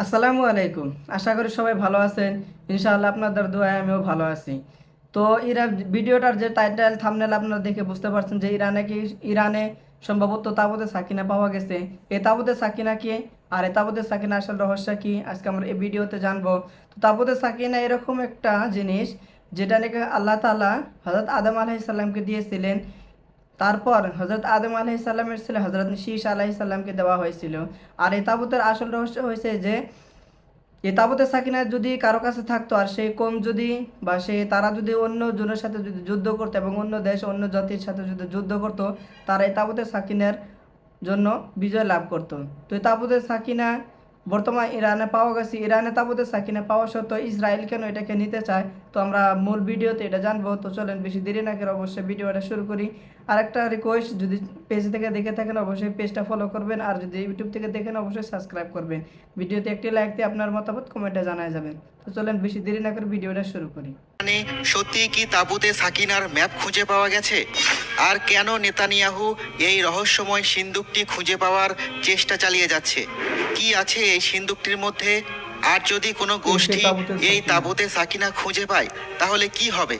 আসসালামু আলাইকুম। আশা করি সবাই ভালো আছেন। ইনশাআল্লাহ আপনাদের দোয়ায় আমিও ভালো আছি। তো ইরান ভিডিওটার যে টাইটেল, থামনেল আপনারা দেখে বুঝতে পারছেন যে ইরানে কি, ইরানে সম্ভবত তাবুতে সাকিনা পাওয়া গেছে। এ তাবুতে সাকিনা কি আর এই তাবুতে সাকিনা আসল রহস্য কি? আজকে আমরা এই ভিডিওতে জানব। তো তাবুতে সাকিনা এরকম একটা জিনিস, যেটা নাকি আল্লাহ তাআলা হযরত আদম আলাইহিস সালামকে দিয়েছিলেন। তারপর হজরত আদম আলাহি সাল্লামের ছেলে হজরত শীষ আলাহি সাল্লামকে দেওয়া হয়েছিল। আর এই তাবুতের আসল রহস্য হয়েছে যে এই তাবুতের সাকিনা যদি কারও কাছে থাকতো আর সেই কম যদি বা সে তারা যদি অন্য জনের সাথে যদি যুদ্ধ করতো এবং অন্য দেশ, অন্য জাতির সাথে যদি যুদ্ধ করতো, তারা এই তাবুতের সাকিনের জন্য বিজয় লাভ করতো। তো তাবুতের সাকিনা বর্তমান ইরানে পাওয়া গেছে, ইরানে তাবুতে সাকিনে পাওয়া সত্ত্বেও ইসরায়েল কেন এটাকে নিতে চায়? তো আমরা মূল ভিডিওতে এটা জানব। তো চলেন, বেশি দেরি না করে অবশ্যই ভিডিওটা শুরু করি। আর একটা রিকোয়েস্ট যদি পেজ থেকে দেখে থাকেন অবশ্যই পেজটা ফলো করবেন। আর যদি ইউটিউব থেকে দেখেন, অবশ্যই সাবস্ক্রাইব করবেন। ভিডিওতে একটি লাইক দিয়ে আপনার মতামত কমেন্টে জানায় যাবেন। তো চলেন বেশি দেরি না করে ভিডিওটা শুরু করি। মানে সত্যি কি তাবুতে সাকিনার ম্যাপ খুঁজে পাওয়া গেছে? আর কেন নেতানিয়াহু এই রহস্যময় সিন্দুকটি খুঁজে পাওয়ার চেষ্টা চালিয়ে যাচ্ছে? কি আছে এই সিন্দুকটির মধ্যে? আর যদি কোনো গোষ্ঠী এই। তাবুতে সাকিনা খুঁজে পায় তাহলে কি হবে?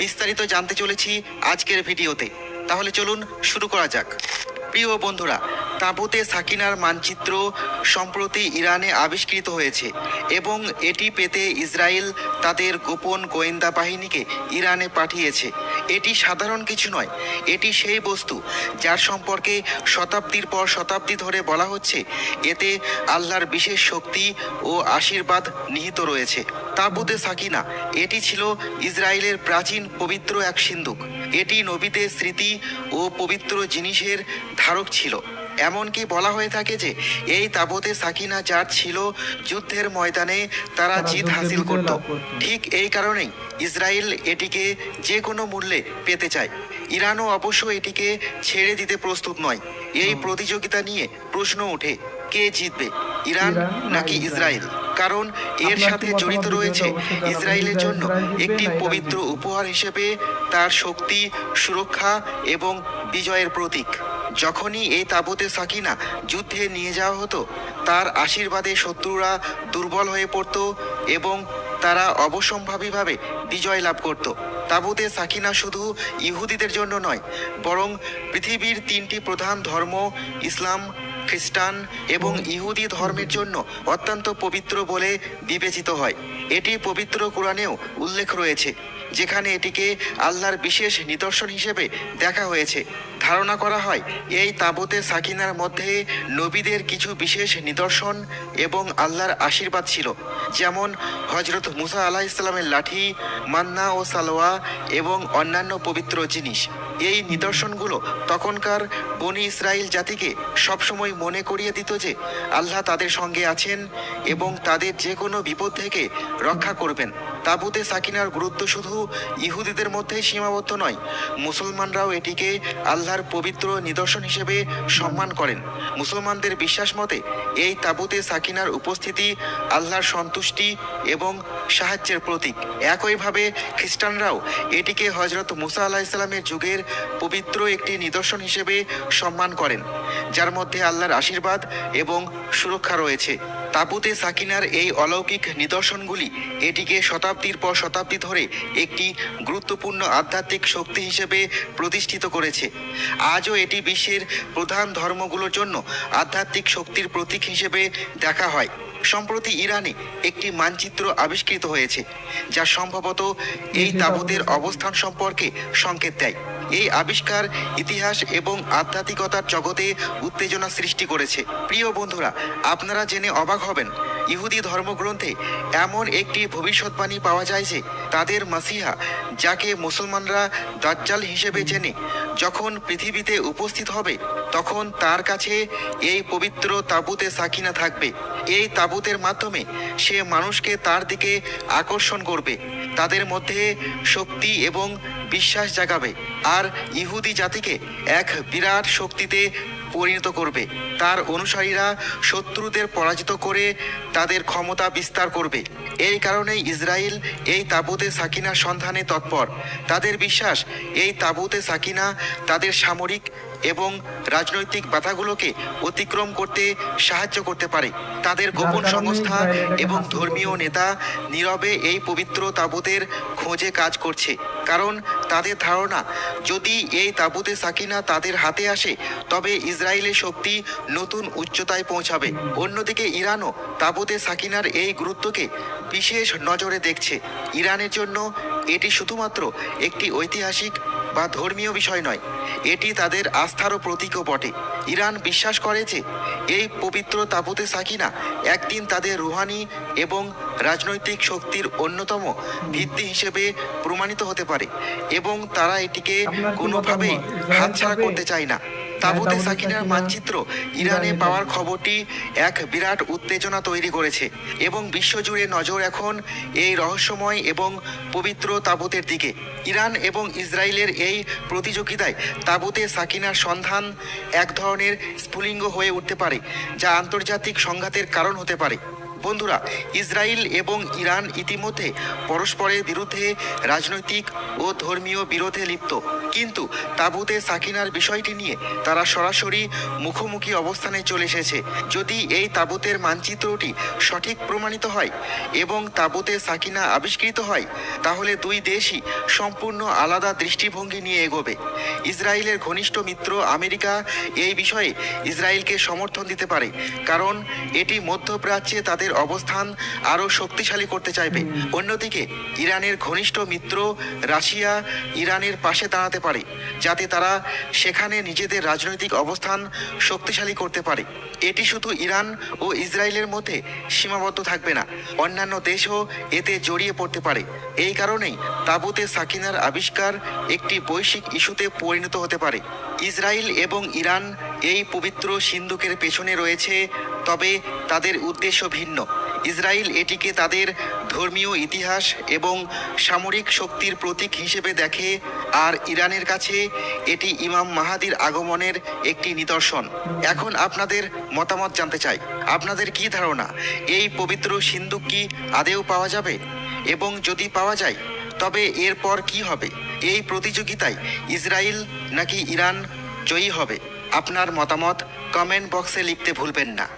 বিস্তারিত জানতে চলেছি আজকের ভিডিওতে। তাহলে চলুন শুরু করা যাক। প্রিয় বন্ধুরা তাঁবুতে সাকিনার মানচিত্র সম্প্রতি ইরানে আবিষ্কৃত হয়েছে এবং এটি পেতে ইসরায়েল তাদের গোপন গোয়েন্দা বাহিনীকে ইরানে পাঠিয়েছে। এটি সাধারণ কিছু নয়, এটি সেই বস্তু যার সম্পর্কে শতাব্দীর পর শতাব্দী ধরে বলা হচ্ছে। এতে আল্লাহর বিশেষ শক্তি ও আশীর্বাদ নিহিত রয়েছে। তাবুতে সাকিনা, এটি ছিল ইসরায়েলের প্রাচীন পবিত্র এক সিন্ধুক। এটি নবীদের স্মৃতি ও পবিত্র জিনিসের ধারক ছিল। এমনকি বলা হয়ে থাকে যে এই তাবতে সাকিনা যার ছিল যুদ্ধের ময়দানে তারা জিত হাসিল করত। ঠিক এই কারণেই ইসরায়েল এটিকে যে কোনো মূল্যে পেতে চায়। ইরানও অবশ্য এটিকে ছেড়ে দিতে প্রস্তুত নয়। এই প্রতিযোগিতা নিয়ে প্রশ্ন ওঠে কে জিতবে ইরান নাকি ইসরায়েল? কারণ এর সাথে জড়িত রয়েছে ইসরায়েলের জন্য একটি পবিত্র উপহার হিসেবে তার শক্তি, সুরক্ষা এবং বিজয়ের প্রতীক। যখনই এই তাবুতে সাকিনা যুদ্ধে নিয়ে যাওয়া হতো, তার আশীর্বাদে শত্রুরা দুর্বল হয়ে পড়ত এবং তারা অবসম্ভাবীভাবে বিজয় লাভ করত। তাবুতে সাকিনা শুধু ইহুদিদের জন্য নয়, বরং পৃথিবীর তিনটি প্রধান ধর্ম, ইসলাম, খ্রিস্টান এবং ইহুদি ধর্মের জন্য অত্যন্ত পবিত্র বলে বিবেচিত হয়। এটি পবিত্র কোরআনেও উল্লেখ রয়েছে। যেখানে এটিকে আল্লাহর বিশেষ নিদর্শন হিসেবে দেখা হয়েছে। ধারণা করা হয়, এই তাবুতে সাকিনার মধ্যে নবীদের কিছু বিশেষ নিদর্শন এবং আল্লাহর আশীর্বাদ ছিল। যেমন হজরত মুসা আলাহ ইসলামের লাঠি, মান্না ও সালোয়া এবং অন্যান্য পবিত্র জিনিস। এই নিদর্শনগুলো তখনকার বনি ইসরায়েল জাতিকে সবসময় মনে করিয়ে দিত যে আল্লাহ তাদের সঙ্গে আছেন এবং তাদের যে কোনো বিপদ থেকে রক্ষা করবেন। তাবুতে সাকিনার গুরুত্ব শুধু ইহুদিদের মধ্যেই সীমাবদ্ধ নয়। মুসলমানরাও এটিকে আল্লাহর পবিত্র নিদর্শন হিসেবে সম্মান করেন। মুসলমানদের বিশ্বাস মতে, এই তাবুতে সাকিনার উপস্থিতি আল্লাহর সন্তুষ্টি এবং সাহায্যের প্রতীক। একইভাবে খ্রিস্টানরাও এটিকে হজরত মুসা আলাহ ইসলামের যুগের পবিত্র একটি নিদর্শন হিসেবে সম্মান করেন, যার মধ্যে আল্লাহর আশীর্বাদ এবং সুরক্ষা রয়েছে। তাবুতে সাকিনার এই অলৌকিক নিদর্শনগুলি এটিকে শতাব্দীর পর শতাব্দী ধরে একটি গুরুত্বপূর্ণ আধ্যাত্মিক শক্তি হিসেবে প্রতিষ্ঠিত করেছে। আজও এটি বিশ্বের প্রধান ধর্মগুলোর জন্য আধ্যাত্মিক শক্তির প্রতীক হিসেবে দেখা হয়। সম্প্রতি ইরানে একটি মানচিত্র আবিষ্কৃত হয়েছে, যা সম্ভবত এই তাবুতের অবস্থান সম্পর্কে সংকেত দেয়। এই আবিষ্কার ইতিহাস এবং আধ্যাত্মিকতার জগতে উত্তেজনা সৃষ্টি করেছে। প্রিয় বন্ধুরা, আপনারা জেনে অবাক হবেন, ইহুদি ধর্মগ্রন্থে এমন একটি ভবিষ্যৎবাণী পাওয়া যায় যে, তাদের মাসিহা, যাকে মুসলমানরা দাজ্জাল হিসেবে চেনে, যখন পৃথিবীতে উপস্থিত হবে, তখন তার কাছে এই পবিত্র তাবুতে সাকিনা থাকবে। এই তাবুতের মাধ্যমে সে মানুষকে তার দিকে আকর্ষণ করবে। তাদের মধ্যে শক্তি এবং বিশ্বাস জাগাবে। আর ইহুদি জাতিকে এক বিরাট শক্তিতে পরিণত করবে। তার অনুসারীরা শত্রুদের পরাজিত করে তাদের ক্ষমতা বিস্তার করবে। এই কারণেই ইসরায়েল এই তাবুতে সাকিনার সন্ধানে তৎপর। তাদের বিশ্বাস এই তাবুতে সাকিনা তাদের সামরিক এবং রাজনৈতিক বাধাগুলোকে অতিক্রম করতে সাহায্য করতে পারে। তাদের গোপন সংস্থা এবং ধর্মীয় নেতা নীরবে এই পবিত্র তাবুতের খোঁজে কাজ করছে। কারণ তাদের ধারণা যদি এই তাবুতে সাকিনা তাদের হাতে আসে তবে ইসরায়েলের শক্তি নতুন উচ্চতায় পৌঁছাবে। অন্যদিকে ইরানও তাবুতে সাকিনার এই গুরুত্বকে বিশেষ নজরে দেখছে। ইরানের জন্য এটি শুধুমাত্র একটি ঐতিহাসিক বা ধর্মীয় বিষয় নয় এটি তাদের আস্থারও প্রতীকও বটে। ইরান বিশ্বাস করে যে এই পবিত্র তাবুতে সাকিনা একদিন তাদের রুহানি এবং রাজনৈতিক শক্তির অন্যতম ভিত্তি হিসেবে প্রমাণিত হতে পারে এবং তারা এটিকে কোনোভাবেই হাতছাড়া করতে চায় না। তাবুতে তাবুতে সাকিনার মানচিত্র ইরানে ইরানে পাওয়ার খবরটি এক বিরাট উত্তেজনা তৈরি করেছে এবং বিশ্বজুড়ে নজর এখন এই রহস্যময় এবং পবিত্র তাবুতের দিকে। ইরান এবং ইসরায়েলের এই প্রতিযোগিতায় তাবুতে সাকিনার সন্ধান এক ধরনের স্ফুলিঙ্গ হয়ে উঠতে পারে যা আন্তর্জাতিক সংঘাতের কারণ হতে পারে। বন্ধুরা ইসরায়েল এবং ইরান ইতিমধ্যে পরস্পরের বিরুদ্ধে রাজনৈতিক ও ধর্মীয় বিরোধে লিপ্ত। কিন্তু তাবুতে সাকিনার বিষয়টি নিয়ে তারা সরাসরি মুখোমুখি অবস্থানে চলে এসেছে। যদি এই তাবুতের মানচিত্রটি সঠিক প্রমাণিত হয় এবং তাবুতে সাকিনা আবিষ্কৃত হয়, তাহলে দুই দেশই সম্পূর্ণ আলাদা দৃষ্টিভঙ্গি নিয়ে এগোবে। ইসরায়েলের ঘনিষ্ঠ মিত্র আমেরিকা এই বিষয়ে ইসরায়েলকে সমর্থন দিতে পারে, কারণ এটি মধ্যপ্রাচ্যে তাদের অবস্থান আরও শক্তিশালী করতে চাইবে। অন্যদিকে ইরানের ঘনিষ্ঠ মিত্র রাশিয়া ইরানের পাশে দাঁড়াতে পারে যাতে তারা সেখানে নিজেদের রাজনৈতিক অবস্থান শক্তিশালী করতে পারে। এটি শুধু ইরান ও ইসরায়েলের মধ্যে সীমাবদ্ধ থাকবে না অন্যান্য দেশও এতে জড়িয়ে পড়তে পারে। এই কারণেই তাবুতে সাকিনার আবিষ্কার একটি বৈশ্বিক ইস্যুতে পরিণত হতে পারে। ইসরায়েল এবং ইরান এই পবিত্র সিন্ধুকের পেছনে রয়েছে, তবে তাদের উদ্দেশ্য ভিন্ন। ইসরায়েল এটিকে তাদের ধর্মীয় ইতিহাস এবং সামরিক শক্তির প্রতীক হিসেবে দেখে, আর ইরানের কাছে এটি ইমাম মাহাদির আগমনের একটি নিদর্শন। এখন আপনাদের মতামত জানতে চাই। আপনাদের কি ধারণা, এই পবিত্র সিন্ধুক কি আদেও পাওয়া যাবে? এবং যদি পাওয়া যায়, তবে এরপর কি হবে? এই প্রতিযোগিতায় ইসরায়েল নাকি ইরান জয়ী হবে। আপনার মতামত কমেন্ট বক্সে লিখতে ভুলবেন না।